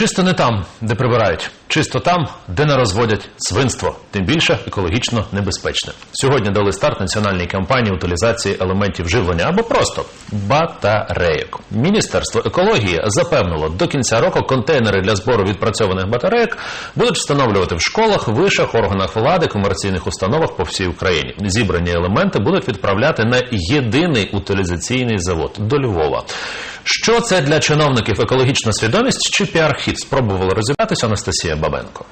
Чисто не там, де прибирають, чисто там, де не розводять свинство, тим більше екологічно небезпечне. Сьогодні дали старт національній кампанії утилізації елементів живлення або просто батарейок. Міністерство екології запевнило, до кінця року контейнери для збору відпрацьованих батарейок будуть встановлювати в школах, вишах, органах влади, комерційних установах по всій Україні. Зібрані елементи будуть відправляти на єдиний утилізаційний завод до Львова. Що це для чиновників екологічна свідомість чи піар-хід? Спробувала розібратися Анастасія Бабенко.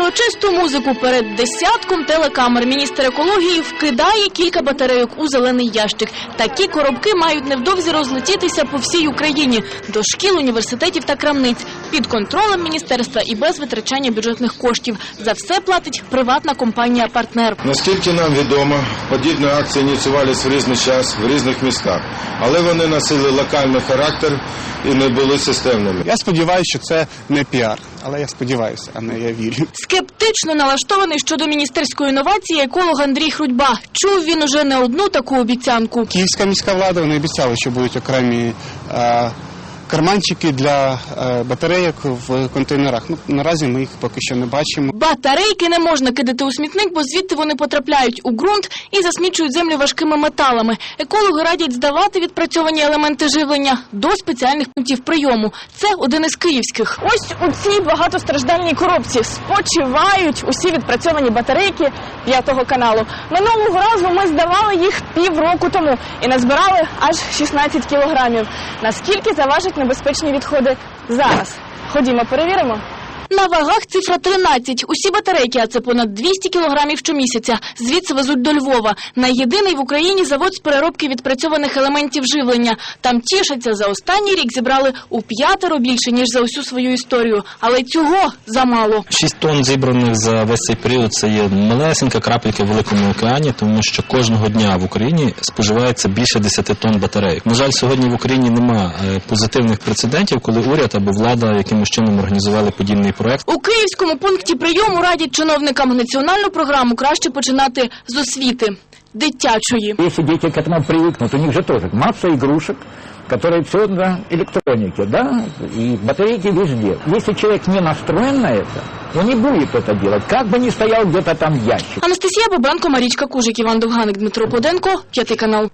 Урочисту музику перед десятком телекамер міністр екології вкидає кілька батарейок у зелений ящик. Такі коробки мають невдовзі розлетітися по всій Україні до шкіл, університетів та крамниць під контролем міністерства і без витрачання бюджетних коштів. За все платить приватна компанія-партнер. Наскільки нам відомо, подібні акції ініціювалися в різний час в різних містах, але вони носили локальний характер і не були системними. Я сподіваюся, що це не піар, але я сподіваюся, а не я вірю. Скептично налаштований щодо міністерської інновації еколог Андрій Хрудьба. Чув він уже не одну таку обіцянку. Київська міська влада вони обіцяли, що будуть окремі е, карманчики для е, батарейок в контейнерах. Ну наразі ми їх поки що не бачимо. Батарейки не можна кидати у смітник, бо звідти вони потрапляють у ґрунт і засмічують землю важкими металами. Екологи радять здавати відпрацьовані елементи живлення до спеціальних пунктів прийому. Це один із київських. Ось у цій багатостраждальній коробці спочивають усі відпрацьовані батарейки п'ятого каналу. Минулого разу ми здавали їх півроку тому і назбирали аж 16 кілограмів. Наскільки заважать небезпечні відходи зараз? Ходімо, перевіримо. На вагах цифра 13. Усі батарейки, а це понад 200 кілограмів щомісяця, звідси везуть до Львова. На єдиний в Україні завод з переробки відпрацьованих елементів живлення. Там тішаться, за останній рік зібрали у п'ятеро більше, ніж за усю свою історію. Але цього замало. 6 тонн зібраних за весь цей період це є малесенька крапелька в великому океані, тому що кожного дня в Україні споживається більше 10 тонн батарейок. На жаль, сьогодні в Україні нема е, позитивних прецедентів, коли уряд або влада якимось чином організували подібний проект. У київському пункті прийому радять чиновникам національну програму краще починати з освіти дитячої. Если дети к этому привыкнут, у них же тоже масса игрушек, которые все на электронике, да, и батарейки везде. Если человек не настроен на это, он не будет это делать, как бы ни стоял где-то там ящик. Анастасія Бабенко, Марічка Кужик, Іван Довганик, Дмитро Поденко, п'ятий канал.